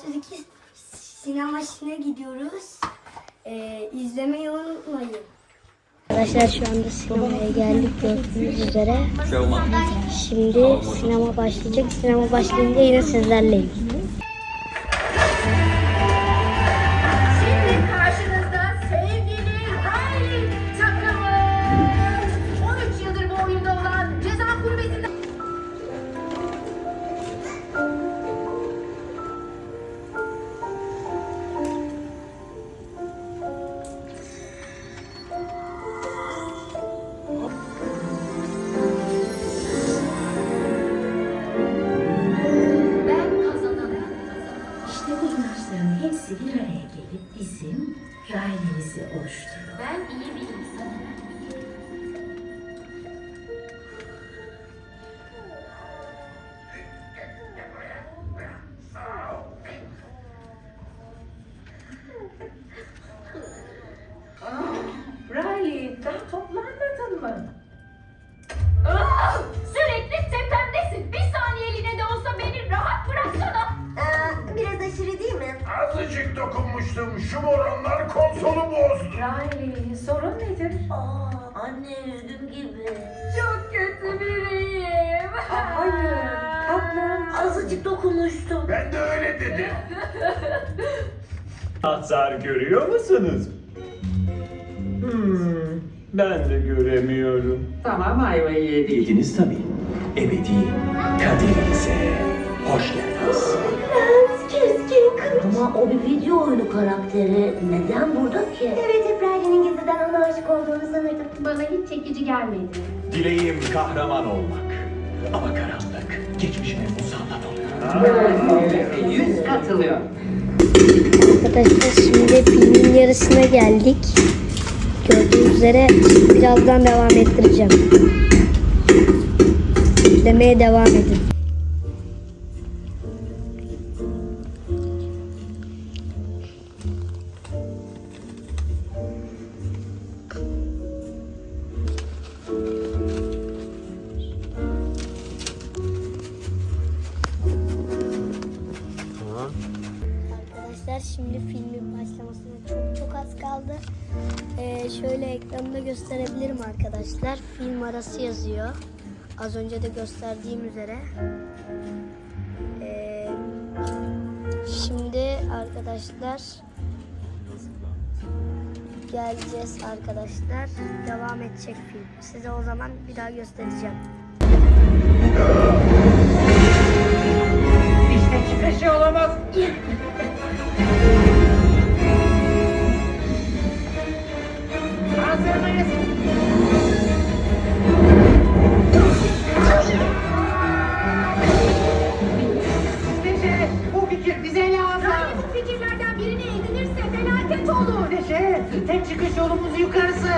2 sinemasına gidiyoruz. E, izlemeyi unutmayın. Arkadaşlar şu anda sinemaya geldik gördüğünüz üzere. Şimdi sinema başlayacak. Sinema başlayınca yine sizlerleyim. Bizim Riley'mizi oluşturuyor. Ben iyi bir insanım. Aşırı değil mi? Azıcık dokunmuştum. Şu moronlar konsolu bozdu. Riley, sorun nedir? Anne üzgün gibi. Çok kötü biriyim. Aa, hayır, tatlım. Azıcık dokunmuştum. Ben de öyle dedim. Anahtar görüyor musunuz? Hmm, ben de göremiyorum. Tamam ayvayı yedik. Bildiniz tabii. Ebedi kaderinize hoş geldiniz. Ama o bir video oyunu karakteri. Neden burada ki? Evet Riley'nin gizliden ona aşık olduğunu sanırdım. Bana hiç çekici gelmedi. Dileğim kahraman olmak. Ama karanlık geçmişime musallat oluyor. Yüz katılıyor. Arkadaşlar şimdi filmin yarısına geldik. Gördüğünüz üzere birazdan devam ettireceğim. İzlemeye devam edin. Şöyle ekranında gösterebilirim arkadaşlar. Film arası yazıyor. Az önce de gösterdiğim üzere. Ee, şimdi arkadaşlar geleceğiz arkadaşlar. Devam edecek film. Size o zaman bir daha göstereceğim.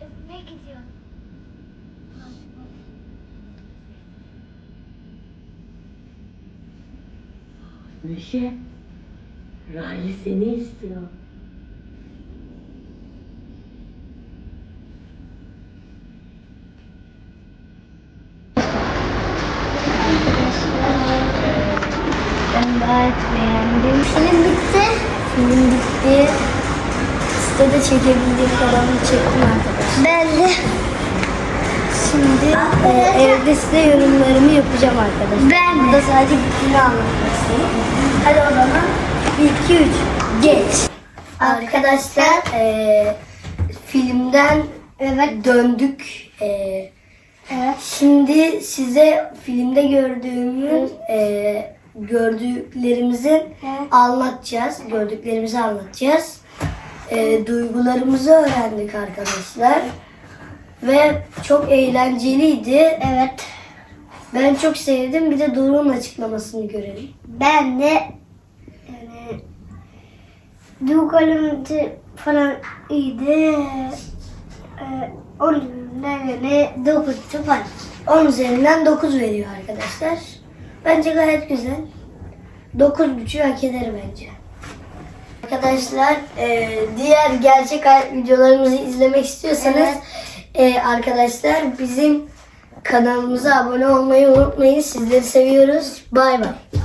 Evime gidiyorum. Burası boz. Neşe, Riley seni istiyor. Ben gayet beğendim. Film bitti. Film bitti. Sitede çekebildiğim kadarını çektim arkadaşlar. Ben de. Şimdi e, evde size yorumlarımı yapacağım arkadaşlar. Ben Burada sadece bütünü anlatmak. Hadi o zaman 1, 2, 3 geç. Arkadaşlar e, filmden evet döndük. E, Evet. Şimdi size filmde gördüğümüz e, gördüklerimizin anlatacağız. Gördüklerimizi anlatacağız. E, duygularımızı öğrendik arkadaşlar. Ve çok eğlenceliydi. Evet. Ben çok sevdim. Bir de Doruk'un açıklamasını görelim. Ben de yani duygularımızı falan iyiydi. Ee, onun üzerinden 9 falan. 10 üzerinden 9 veriyor arkadaşlar. Bence gayet güzel. 9.5'ü hak eder bence. Arkadaşlar e, diğer gerçek hayat videolarımızı izlemek istiyorsanız e, arkadaşlar bizim kanalımıza abone olmayı unutmayın. Sizleri seviyoruz. Bay bay.